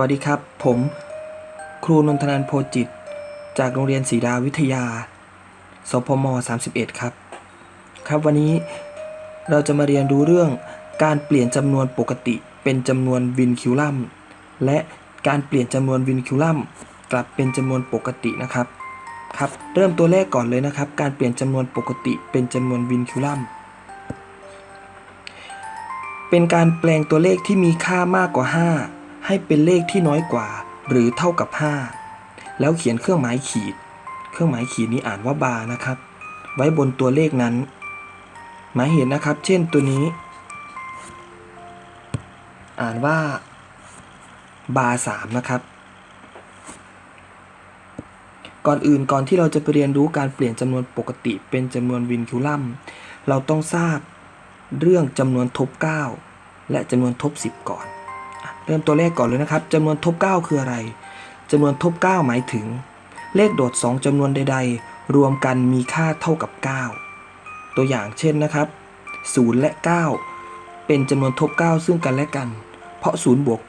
สวัสดีครับ ผม ครูนนทนันโพจิต จากโรงเรียนศรีดาวิทยา สพม 31 ครับ ครับวันนี้เราจะมาเรียนรู้เรื่องการเปลี่ยนจำนวนปกติเป็นจำนวนวินคิวลัมและการเปลี่ยนจำนวนวินคิวลัมกลับเป็นจำนวนปกตินะครับ ครับ เริ่มตัวแรกก่อนเลยนะครับ การเปลี่ยนจำนวนปกติเป็นจำนวนวินคิวลัมเป็นการแปลงตัวเลขที่มีค่ามากกว่า 5 ให้เป็นเลขที่น้อยกว่า หรือเท่ากับ 5 แล้วเขียนเครื่องหมายขีด เครื่องหมายขีดนี้อ่านว่าบาร์นะครับ ไว้บนตัวเลขนั้น หมายเห็นนะครับ เช่นตัวนี้ อ่านว่าบาร์สามนะครับ ก่อนอื่นก่อนที่เราจะไปเรียนรู้การเปลี่ยนจำนวนปกติเป็นจำนวนวินคิวลัมเราต้องทราบเรื่องจำนวนทบ 9 และจำนวนทบ 10 ก่อน เริ่มตัวเลขก่อนเลยนะครับจำนวนทบ 9 คืออะไรจำนวนทบ 9 หมายถึง เลขโดด 2จำนวนใด ๆ รวมกันมีค่าเท่ากับ 9 ตัวอย่างเช่นนะครับ0และ 9 เป็นจำนวนทบ 9 ซึ่งกันและกัน เพราะ0บวก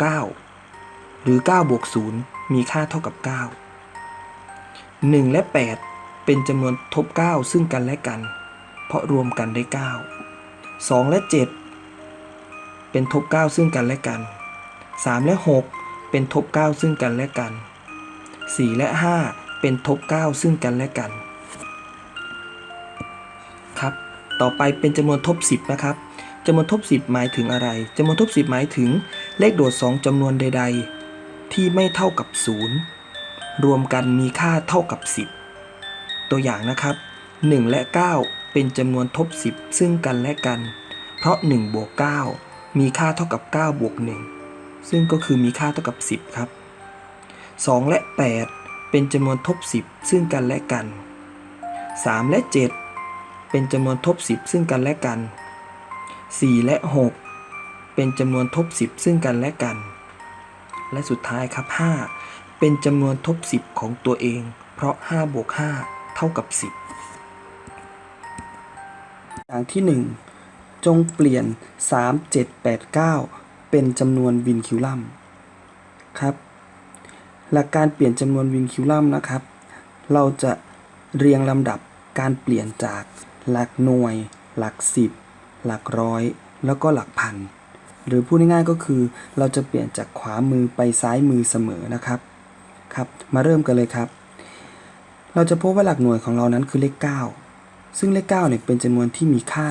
9 หรือ9บวก0มีค่าเท่ากับ 9 1 และ 8 เป็นจำนวนทบ 9 ซึ่งกันและกัน เพราะรวมกันได้ 9 2 และ 7 เป็นทบ 9 ซึ่งกันและกัน 3 และ 6 เป็นทบ 9 ซึ่งกันและกัน 4 และ 5 เป็นทบ 9 ซึ่งกันและกัน ครับ ต่อไปเป็นจำนวนทบ 10 นะครับจำนวนทบ 10 หมายถึงอะไรจำนวนทบ 10 หมายถึงเลขโดด 2จำนวนใด ๆ ที่ไม่เท่ากับ 0 รวมกันมีค่าเท่ากับ 10 ตัวอย่างนะครับ 1 และ 9 เป็นจำนวนทบ 10 ซึ่งกันและกัน เพราะ1บวก9มีค่าเท่ากับ9บวก1 ซึ่งก็คือมีค่าเท่ากับ 10 ครับ 2 และ 8 เป็นจำนวนทบ 10 ซึ่งกันและกัน 3 และ 7 เป็นจำนวนทบ 10 ซึ่งกันและกัน 4 และ 6 เป็นจำนวนทบ 10 ซึ่งกันและกัน และสุดท้ายครับ 5 เป็นจำนวนทบ 10 ของตัวเอง เพราะ5บวก5เท่ากับ 10 อย่างที่ 1 จงเปลี่ยน 3 7 8 9 เป็นจำนวนวินคิวลัมครับ หลักการเปลี่ยนจำนวนวินคิวลัมนะครับ เราจะเรียงลำดับการเปลี่ยนจากหลักหน่วย หลักสิบหลักร้อย แล้วก็หลักพัน หรือพูดง่ายๆก็คือเราจะเปลี่ยนจากขวามือไปซ้ายมือเสมอนะครับครับ มาเริ่มกันเลยครับ เราจะพบว่าหลักหน่วยของเรานั้นคือเลข 9 ซึ่งเลข9เนี่ยเป็นจำนวนที่มีค่า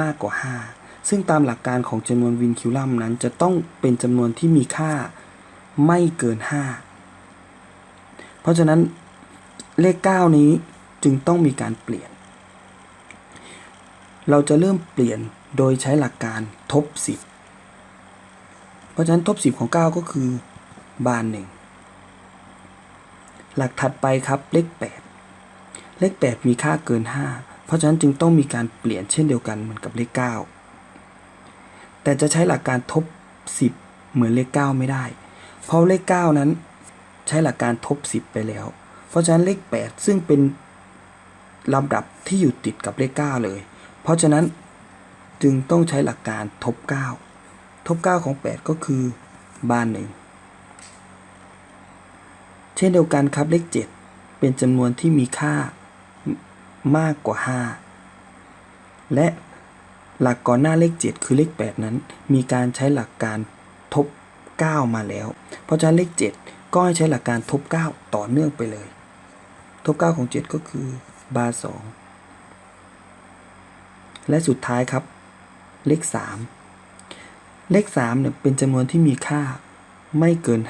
มากกว่า 5 ซึ่งตามหลักการของจำนวนวินคิวลัมนั้นจะต้องเป็นจำนวนที่มีค่าไม่เกิน 5 เพราะฉะนั้นเลข 9 นี้จึงต้องมีการเปลี่ยน เราจะเริ่มเปลี่ยนโดยใช้หลักการทบ 10 เพราะฉะนั้นทบ 10 ของ 9 ก็คือบานหนึ่งหลักถัดไปครับเลข 8 เลข 8 มีค่าเกิน 5 เพราะฉะนั้นจึงต้องมีการเปลี่ยนเช่นเดียวกันเหมือนกับเลข 9 แต่จะใช้หลักการทบ 10 เหมือนเลข 9 ไม่ได้ เพราะเลข 9 นั้นใช้หลักการทบ 10 ไปแล้ว เพราะฉะนั้นเลข 8 ซึ่งเป็นลำดับที่อยู่ติดกับเลข 9 เลย เพราะฉะนั้นจึงต้องใช้หลักการทบ 9 ทบ 9 ของ 8 ก็คือบานหนึ่งเช่นเดียวกันครับเลข 7 เป็นจำนวนที่มีค่ามากกว่า 5 และ หลักก่อนหน้าเลข 7 คือเลข 8 นั้น มีการใช้หลักการทบ 9 มาแล้ว เพราะฉะนั้นเลข 7 ก็ให้ใช้หลักการทบ 9 ต่อเนื่องไปเลย ทบ 9 ของ 7 ก็คือบาร์2และสุดท้ายครับ เลข 3 เลข3เนี่ยเป็นจำนวนที่มีค่าไม่เกิน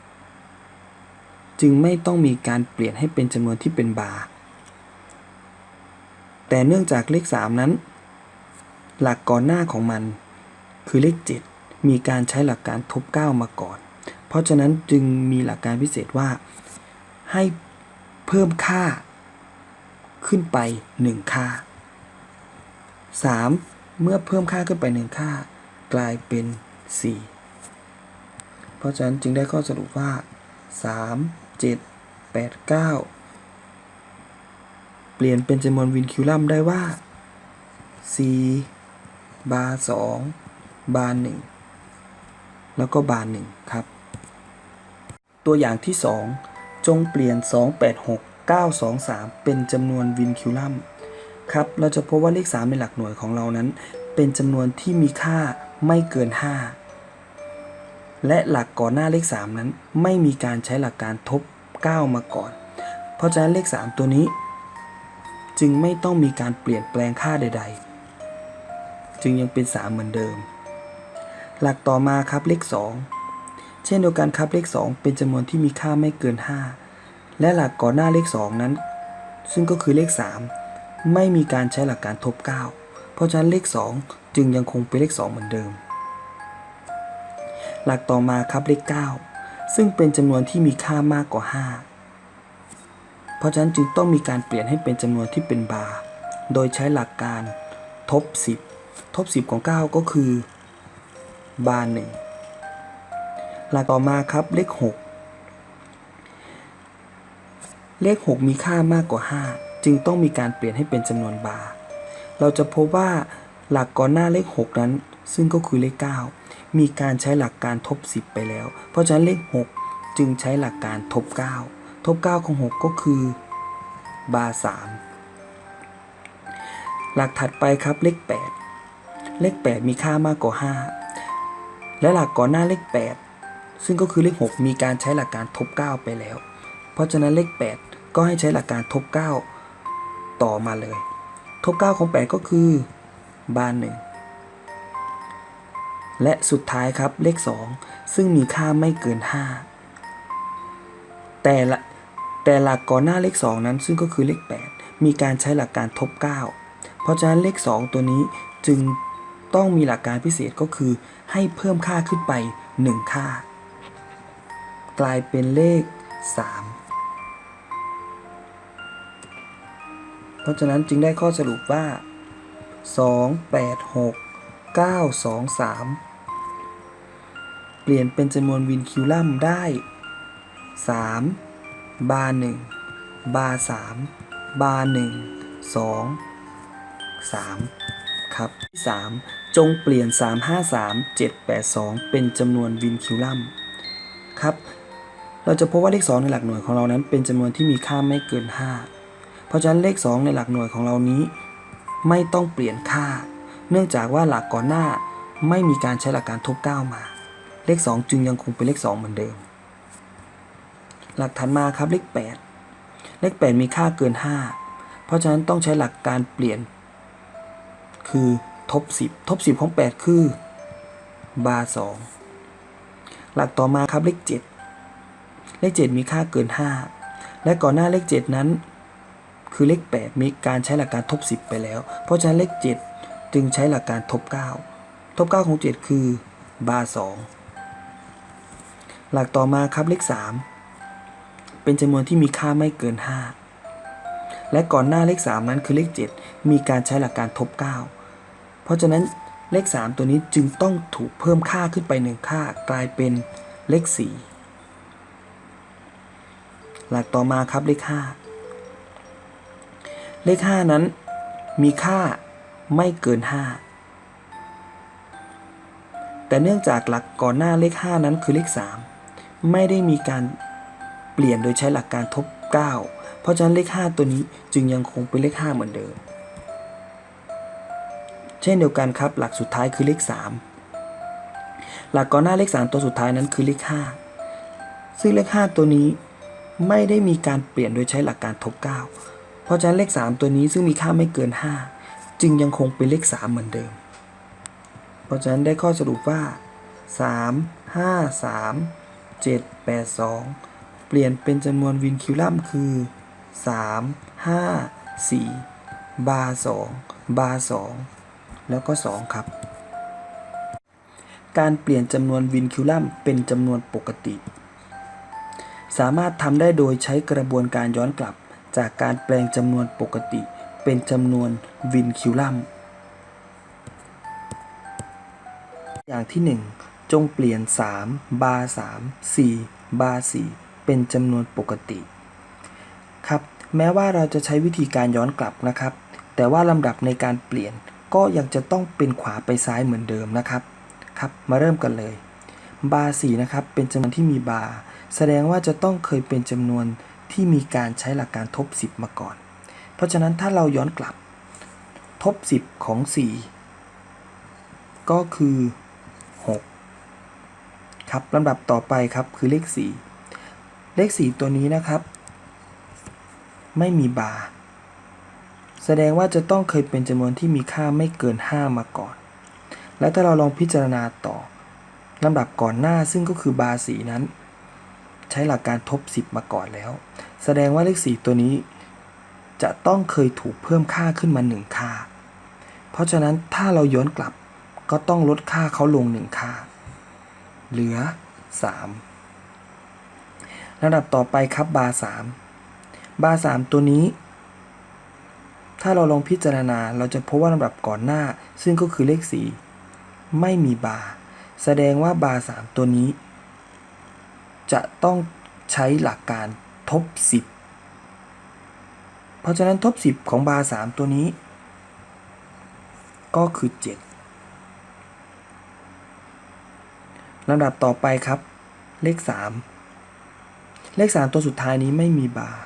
5 จึงไม่ต้องมีการเปลี่ยนให้เป็นจำนวนที่เป็นบาร์แต่เนื่องจากเลข 3 นั้น หลักก่อนหน้าของมัน คือเลข 7 มีการใช้หลักการทบ 9 มาก่อน เพราะฉะนั้นจึงมีหลักการพิเศษว่า ให้เพิ่มค่า ขึ้นไป 1 ค่า 3. เมื่อเพิ่มค่าขึ้นไป 1 ค่า กลายเป็น 4 เพราะฉะนั้นจึงได้ข้อสรุปว่า 3 7 8 9 เปลี่ยนเป็นจำนวนวินคิวลัมได้ว่า 4 บาร์2บาร์1แล้วก็บาร์1ครับ ตัวอย่างที่ 2 จงเปลี่ยน 286 923 เป็นจำนวนวินคิวลัมครับ เราจะพบว่าเลข 3 ในหลักหน่วยของเรานั้น เป็นจำนวนที่มีค่าไม่เกิน 5 และหลักก่อนหน้าเลข 3 นั้น ไม่มีการใช้หลักการทบ 9 มาก่อน เพราะฉะนั้นเลข 3 ตัวนี้ จึงไม่ต้องมีการเปลี่ยนแปลงค่าใด ๆ จึงยังเป็น 3 เหมือนเดิม หลักต่อมาครับเลข 2 เช่นเดียวกันครับเลข 2 เป็นจำนวนที่มีค่าไม่เกิน 5 และหลักก่อนหน้าเลข 2 นั้น ซึ่งก็คือเลข 3 ไม่มีการใช้หลักการทบ 9 เพราะฉะนั้นเลข 2 จึงยังคงเป็นเลข 2 เหมือนเดิม หลักต่อมาครับเลข 9 ซึ่งเป็นจำนวนที่มีค่ามากกว่า5เพราะฉะนั้นจึงต้องมีการเปลี่ยนให้เป็นจำนวนที่เป็นบาร์ โดยใช้หลักการทบ 10 ทบ 10 ของ 9 ก็คือบาหนึ่งหลักต่อมาครับเลข 6 เลข 6 มีค่ามากกว่า 5 จึงต้องมีการเปลี่ยนให้เป็นจำนวนบาร์เราจะพบว่าหลักก่อนหน้าเลข 6 นั้น ซึ่งก็คือเลข 9 มีการใช้หลักการทบ 10 ไปแล้ว เพราะฉะนั้นเลข 6 จึงใช้หลักการทบ 9 ทบ 9 ของ 6 ก็คือบาร์3หลักถัดไปครับเลข 8 เลข 8 มีค่ามากกว่า 5 และหลักก่อนหน้าเลข 8 ซึ่งก็คือเลข 6 มีการใช้หลักการทบ 9 ไปแล้ว เพราะฉะนั้นเลข 8 ก็ให้ใช้หลักการทบ 9 ต่อมาเลย ทบ 9 ของ 8 ก็คือบานหนึ่งและสุดท้ายครับเลข 2 ซึ่งมีค่าไม่เกิน 5 แต่ละแต่หลักก่อนหน้าเลข 2 นั้นซึ่งก็คือเลข 8 มีการใช้หลักการทบ 9 เพราะฉะนั้นเลข 2 ตัวนี้จึง ต้องมีหลักการพิเศษก็คือให้เพิ่มค่าขึ้นไป 1 ค่า กลายเป็นเลข 3 เพราะฉะนั้นจึงได้ข้อสรุปว่า 2 8 6 9 2 3 เปลี่ยนเป็นจำนวนวินคิวลัมได้ 3 บาร์1บาร์3บาร์1 2 3 ครับที่3 จงเปลี่ยน 353 782 เป็นจำนวนวินคิวลัมครับเราจะพบว่าเลข 2 ในหลักหน่วยของเรานั้น เป็นจำนวนที่มีค่าไม่เกิน 5 เพราะฉะนั้นเลข 2 ในหลักหน่วยของเรานี้ ไม่ต้องเปลี่ยนค่า เนื่องจากว่าหลักก่อนหน้าไม่มีการใช้หลักการทบ 9 มา เลข 2 จึงยังคงเป็นเลข 2 เหมือนเดิม หลักถัดมาครับเลข 8 เลข 8 มีค่าเกิน 5 เพราะฉะนั้นต้องใช้หลักการเปลี่ยน คือ ทบ 10 ทบ 10 ของ 8 คือบาร์2หลักต่อมาครับเลข 7 เลข 7 มีค่าเกิน 5 และก่อนหน้าเลข 7 นั้น คือเลข 8 มีการใช้หลักการทบ 10 ไปแล้ว เพราะฉะนั้นเลข 7 จึงใช้หลักการทบ 9 ทบ 9 ของ 7 คือบาร์2หลักต่อมาครับเลข 3 เป็นจำนวนที่มีค่าไม่เกิน 5 และก่อนหน้าเลข 3 นั้นคือเลข 7 มีการใช้หลักการทบ 9 เพราะฉะนั้นเลข 3 ตัวนี้จึงต้องถูกเพิ่มค่าขึ้นไปหนึ่งค่ากลายเป็นเลข 4 หลักต่อมาครับเลข 5 เลข 5 นั้นมีค่าไม่เกิน 5 แต่เนื่องจากหลักก่อนหน้าเลข 5 นั้นคือเลข 3 ไม่ได้มีการเปลี่ยนโดยใช้หลักการทบ 9 เพราะฉะนั้นเลข 5 ตัวนี้จึงยังคงเป็นเลข 5 เหมือนเดิม เช่นเดียวกันครับ หลักสุดท้ายคือเลข 3 หลักก่อนหน้าเลข 3 ตัวสุดท้ายนั้นคือเลข 5 ซึ่งเลข 5 ตัวนี้ไม่ได้มีการเปลี่ยนโดยใช้หลักการทบ 9 เพราะฉะนั้นเลข 3 ตัวนี้ซึ่งมีค่าไม่เกิน 5 จึงยังคงเป็นเลข 3 เหมือนเดิม เพราะฉะนั้นได้ข้อสรุปว่า 3 5 3 7 8 2 เปลี่ยนเป็นจำนวนวินคิวลัมคือ 3 5 4 บาร์2บาร์2 แล้วก็ 2 ครับ การเปลี่ยนจำนวนวินคิวลัมเป็นจำนวนปกติ สามารถทำได้โดยใช้กระบวนการย้อนกลับ จากการแปลงจำนวนปกติ เป็นจำนวนวินคิวลัมอย่างที่ 1 จงเปลี่ยน 3 บาร์3 4 บาร์4เป็นจำนวนปกติ ครับ แม้ว่าเราจะใช้วิธีการย้อนกลับนะครับ แต่ว่าลำดับในการเปลี่ยน ก็ยังจะต้องเป็นขวาไปซ้ายเหมือนเดิมนะครับครับ มาเริ่มกันเลย บาร์4นะครับ เป็นจำนวนที่มีบาร์แสดงว่าจะต้องเคยเป็นจำนวนที่มีการใช้หลักการทบ 10 มาก่อน เพราะฉะนั้นถ้าเราย้อนกลับ ทบ 10 ของ 4 ก็คือ 6 ครับลำดับต่อไปครับคือเลข 4 เลข 4 ตัวนี้นะครับ ไม่มีบาร์ แสดงว่าจะต้องเคยเป็นจำนวนที่มีค่าไม่เกิน 5 มาก่อน และถ้าเราลองพิจารณาต่อลำดับก่อนหน้าซึ่งก็คือบาสีนั้น ใช้หลักการทบ 10 มาก่อนแล้ว แสดงว่าเลข 4 ตัวนี้จะต้องเคยถูกเพิ่มค่าขึ้นมา 1 ค่า เพราะฉะนั้นถ้าเราย้อนกลับก็ต้องลดค่าเขาลง 1 ค่า เหลือ3ลำดับต่อไปครับบาร์3บาร์3ตัวนี้ ถ้าเราลองพิจารณาเราจะพบว่าลำดับก่อนหน้า ซึ่งก็คือเลข 4 ไม่มีบาร์แสดงว่าบาร์3ตัวนี้ จะต้องใช้หลักการทบ 10 เพราะฉะนั้นทบ 10 ของบาร์3ตัวนี้ ก็คือ 7ลำดับต่อไปครับ เลข 3 เลข 3 ตัวสุดท้ายนี้ไม่มีบาร์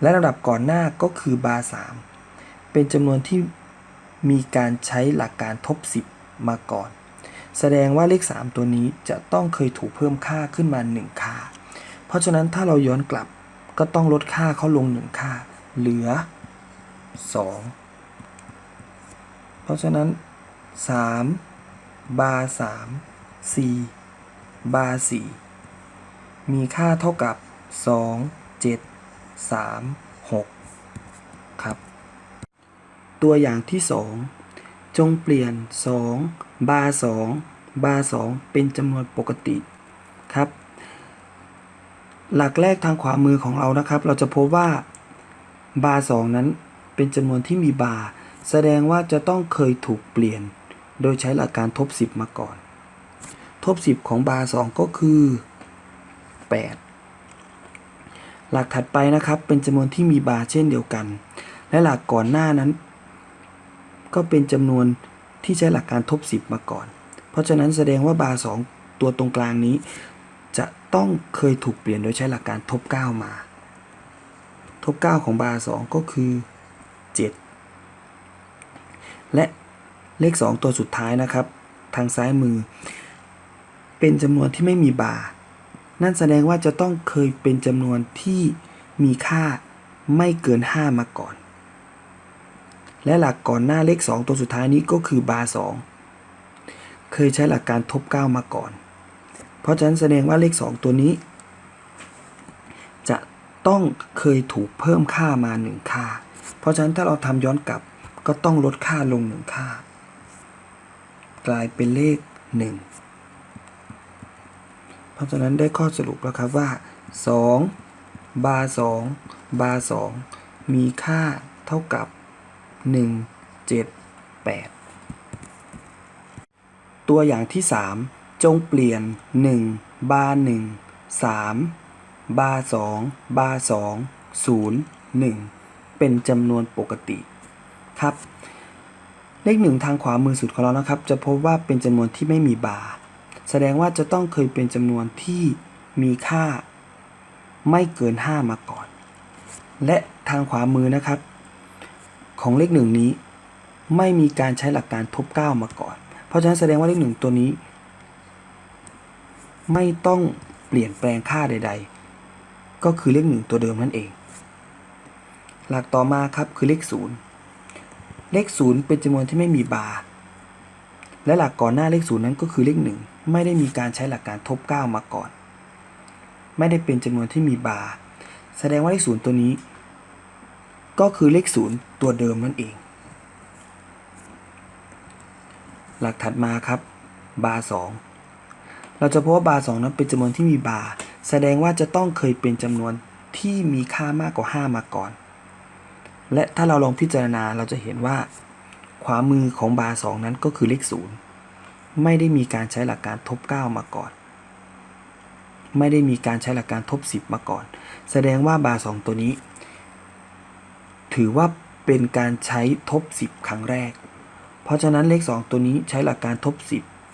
และลำดับก่อนหน้าก็คือบาร์3เป็นจำนวนที่มีการใช้หลักการทบ 10 มาก่อน แสดงว่าเลข 3 ตัวนี้จะต้องเคยถูกเพิ่มค่าขึ้นมา 1 ค่า เพราะฉะนั้นถ้าเราย้อนกลับก็ต้องลดค่าเขาลง 1 ค่า เหลือ 2 เพราะฉะนั้น 3 บาร์ 3 4 บาร์ 4 มีค่าเท่ากับ 2 7 3 6 ครับ ตัวอย่างที่ 2 จงเปลี่ยน 2 บาร์2บาร์2เป็นจำนวนปกติครับ หลักแรกทางขวามือของเรานะครับ เราจะพบว่าบาร์2นั้นเป็นจำนวนที่มีบาร์แสดงว่าจะต้องเคยถูกเปลี่ยน โดยใช้หลักการทบ 10 มาก่อน ทบ 10 ของบาร์2ก็คือ 8 หลักถัดไปนะครับ เป็นจำนวนที่มีบาร์เช่นเดียวกัน และหลักก่อนหน้านั้น ก็เป็นจำนวนที่ใช้หลักการทบ 10 มาก่อน เพราะฉะนั้นแสดงว่าบาร์2ตัวตรงกลางนี้ จะต้องเคยถูกเปลี่ยนโดยใช้หลักการทบ 9 มา ทบ 9 ของบาร์2ก็คือ 7 และเลข 2 ตัวสุดท้ายนะครับ ทางซ้ายมือ เป็นจำนวนที่ไม่มีบาร์ นั่นแสดงว่าจะต้องเคยเป็นจำนวนที่มีค่าไม่เกิน 5 มาก่อน และหลักก่อนหน้าเลข 2 ตัวสุดท้ายนี้ก็คือบาร์2เคยใช้หลักการทบ 9 มาก่อน เพราะฉะนั้นแสดงว่าเลข 2 ตัวนี้ จะต้องเคยถูกเพิ่มค่ามา 1 ค่า เพราะฉะนั้นถ้าเราทำย้อนกลับก็ต้องลดค่าลง 1 ค่า กลายเป็นเลข 1 ราะฉะนั้นได้ข้อสรุปแล้วครับว่า 2 บาร์2บาร์2มีค่าเท่ากับ 1 7 8 ตัวอย่างที่ 3 จงเปลี่ยน 1 บาร์1 3 บาร์2บาร์2 0 1 เป็นจำนวนปกติครับ เลขหนึ่งทางขวามือสุดของเรานะครับ จะพบว่าเป็นจำนวนที่ไม่มีบาร์ แสดงว่าจะต้องเคยเป็นจำนวนที่มีค่าไม่เกิน 5 มาก่อน และทางขวามือนะครับ ของเลขหนึ่งนี้ ไม่มีการใช้หลักการทบ 9 มาก่อน เพราะฉะนั้นแสดงว่าเลขหนึ่งตัวนี้ ไม่ต้องเปลี่ยนแปลงค่าใด ๆ ก็คือเลขหนึ่งตัวเดิมนั่นเอง หลักต่อมาครับคือเลขศูนย์เลขศูนย์เป็นจำนวนที่ไม่มีบาร์และหลักก่อนหน้าเลขศูนย์นั้นก็คือเลขหนึ่ง ไม่ได้มีการใช้หลักการทบ 9 มาก่อน ไม่ได้เป็นจำนวนที่มีบาร์แสดงว่าเลขศูนย์ตัวนี้ ก็คือเลขศูนย์ตัวเดิมนั่นเอง หลักถัดมาครับ บาร์สองเราจะพบว่าบาร์สองนั้นเป็นจำนวนที่มีบาร์แสดงว่าจะต้องเคยเป็นจำนวนที่มีค่ามากกว่า 5 มาก่อน และถ้าเราลองพิจารณาเราจะเห็นว่า ขวามือของบาร์สองนั้นก็คือเลขศูนย์ ไม่ได้มีการใช้หลักการทบ 9 มาก่อน ไม่ได้มีการใช้หลักการทบ 10 มาก่อน แสดงว่าบาร์สองตัวนี้ ถือว่าเป็นการใช้ทบ 10 ครั้งแรก เพราะฉะนั้นเลข 2 ตัวนี้ใช้หลักการทบ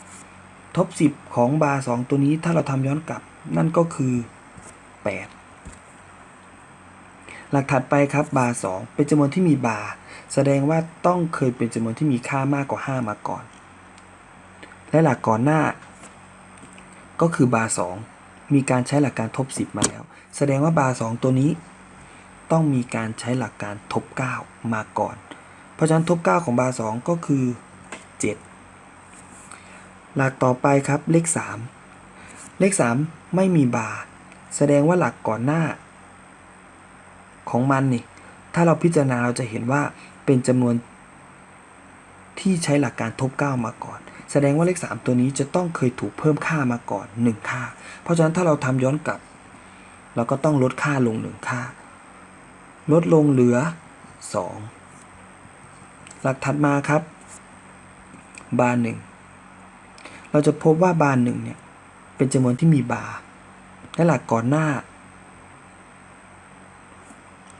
10 ทบ 10 ของบาร์2ตัวนี้ถ้าเราทำย้อนกลับนั่นก็คือ 8 หลักถัดไปครับบาร์2เป็นจำนวนที่มีบาร์แสดงว่าต้องเคยเป็นจำนวนที่มีค่ามากกว่า 5 มาก่อน และหลักก่อนหน้า ก็คือบาร์2มีการใช้หลักการทบ 10 มาแล้ว แสดงว่าบาร์2ตัวนี้ ต้องมีการใช้หลักการทบ 9 มาก่อน เพราะฉะนั้นทบ 9 ของบาร์2ก็คือ 7 หลักต่อไปครับเลข 3 เลข 3 ไม่มีบาร์แสดงว่าหลักก่อนหน้า ของมันนี่ถ้าเราพิจารณาเราจะเห็นว่าเป็นจำนวนที่ใช้หลักการทบ 9 มาก่อน แสดงว่าเลข 3 ตัวนี้จะต้องเคยถูกเพิ่มค่ามาก่อน 1 ค่า เพราะฉะนั้นถ้าเราทำย้อนกลับ เราก็ต้องลดค่าลง 1 ค่า ลดลงเหลือ 2 หลักถัดมาครับ บาร์หนึ่งเราจะพบว่าบาร์หนึ่งเนี่ยเป็นจำนวนที่มีบาร์และหลักก่อนหน้า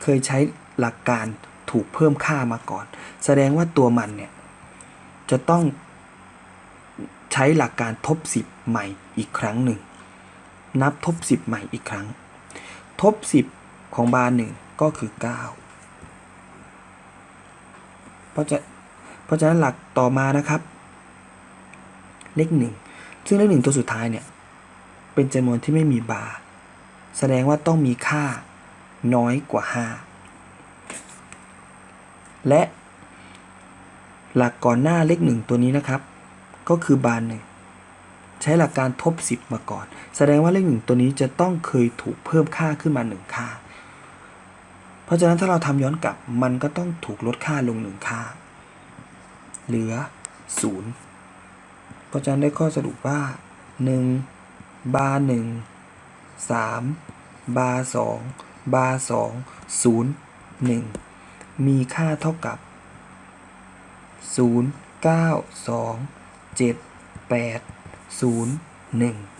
เคยใช้หลักการถูกเพิ่มค่ามาก่อน แสดงว่าตัวมันเนี่ยจะต้อง ใช้หลักการทบ 10 ใหม่อีกครั้งหนึ่ง นับทบ 10 ใหม่อีกครั้ง ทบ 10 ของบาร์หนึ่งก็คือ 9 เพราะจะเพราะฉะนั้นหลักต่อมานะครับ เลขหนึ่งซึ่งเลขหนึ่งตัวสุดท้ายเนี่ย เป็นจำนวนที่ไม่มีบาร์แสดงว่าต้องมีค่าน้อยกว่า 5 และหลักก่อนหน้าเลขหนึ่งตัวนี้นะครับ ก็คือบาร์หนึ่งใช้หลักการทบ 10 มาก่อน แสดงว่าเลขหนึ่งตัวนี้จะต้องเคยถูกเพิ่มค่าขึ้นมา 1 ค่า เพราะฉะนั้นถ้าเราทำย้อนกลับมันก็ต้องถูกลดค่าลง 1 ค่า เหลือ 0 เพราะฉะนั้นได้ข้อสรุปว่า 1 บาร์1 3 บาร์2บาร์2 0 1 มีค่าเท่ากับ 0 9 2 7 8 0 1